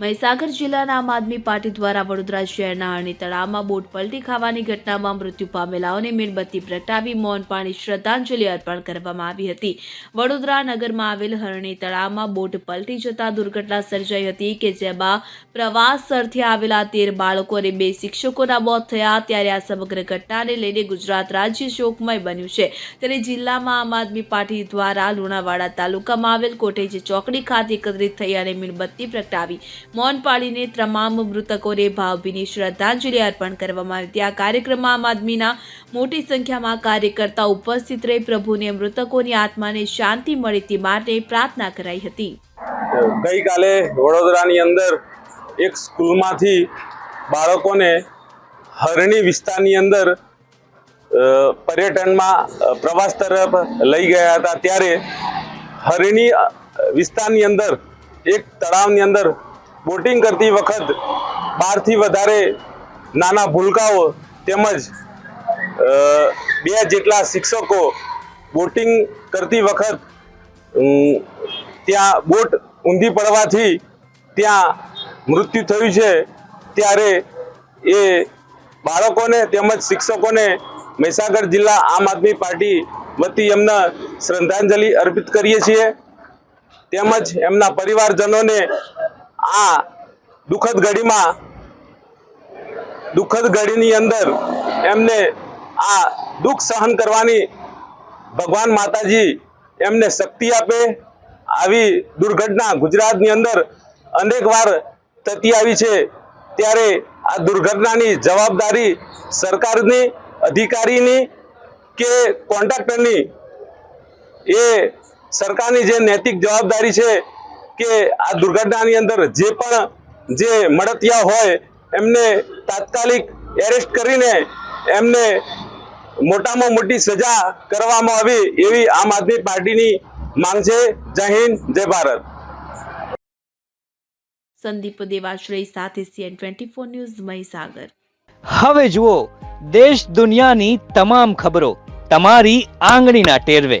મહીસાગર જિલ્લાના આમ આદમી પાર્ટી દ્વારા વડોદરા શહેરના તળાવમાં બોટ પલટી ખાવાની ઘટનામાં મૃત્યુ પામેલાઓને મીણબત્તી પ્રગટાવી મૌન પાણી શ્રદ્ધાંજલિ અર્પણ કરવામાં આવી હતી. વડોદરા નગરમાં આવેલ હરણી તળાવમાં બોટ પલટી જતા દુર્ઘટના સર્જાઈ હતી કે જેમાં પ્રવાસ સ્થળથી આવેલા તેર બાળકો અને બે શિક્ષકોના મોત થયા. ત્યારે આ સમગ્ર ઘટનાને લઈને ગુજરાત રાજ્ય શોકમય બન્યું છે. ત્યારે જિલ્લામાં આમ આદમી પાર્ટી દ્વારા લુણાવાડા તાલુકામાં આવેલ કોટેજ ચોકડી ખાતે એકત્રિત થઈ અને મીણબત્તી પ્રગટાવી. મૌન પાળીને તમામ મૃતકોને ભાવભીની શ્રદ્ધાંજલિ અર્પણ કરવામાં આવી હતી. આ કાર્યક્રમમાં આમ આદમીના મોટી સંખ્યામાં કાર્યકર્તા ઉપસ્થિત રહી પ્રભુને મૃતકોની આત્માને શાંતિ મળે તે માટે પ્રાર્થના કરાઈ હતી. ગઈકાલે વડોદરાની અંદર એક સ્કૂલમાંથી બાળકોને હરણી વિસ્તારની અંદર પર્યટનમાં પ્રવાસ તરફ લઈ ગયા હતા. ત્યારે હરણી વિસ્તારની અંદર, એક તળાવની અંદર બોટિંગ કરતી વખત બારથી વધારે નાના ભૂલકાઓ તેમજ બે જેટલા શિક્ષકો બોટિંગ કરતી વખત ત્યાં બોટ ઊંધી પડવાથી ત્યાં મૃત્યુ થયું છે. ત્યારે એ બાળકોને તેમજ શિક્ષકોને મહીસાગર જિલ્લા આમ આદમી પાર્ટી વતી એમને શ્રદ્ધાંજલિ અર્પિત કરીએ છીએ. તેમજ એમના પરિવારજનોને આ દુઃખદ ઘડીમાં, દુઃખદ ઘડીની અંદર એમને આ દુઃખ સહન કરવાની ભગવાન માતાજી એમને શક્તિ આપે. આવી દુર્ઘટના ગુજરાતની અંદર અનેક વાર થતી આવી છે. ત્યારે આ દુર્ઘટનાની જવાબદારી સરકારની, અધિકારીની કે કોન્ટ્રાક્ટરની? એ સરકારની જે નૈતિક જવાબદારી છે કે આ દુર્ઘટનાની અંદર જે પણ જે મળતિયા હોય એમને તાત્કાલિક એરેસ્ટ કરીને એમને મોટામાં મોટી સજા કરવામાં આવી એવી આમ આદમી પાર્ટીની માંગ છે. જય હિન્દ જય ભારત. સંદીપ દેવાશ્રય સાથે CN twenty four news Mahisagar. હવે જુઓ દેશ દુનિયાની તમામ ખબરો તમારી આંગળીના ટેરવે.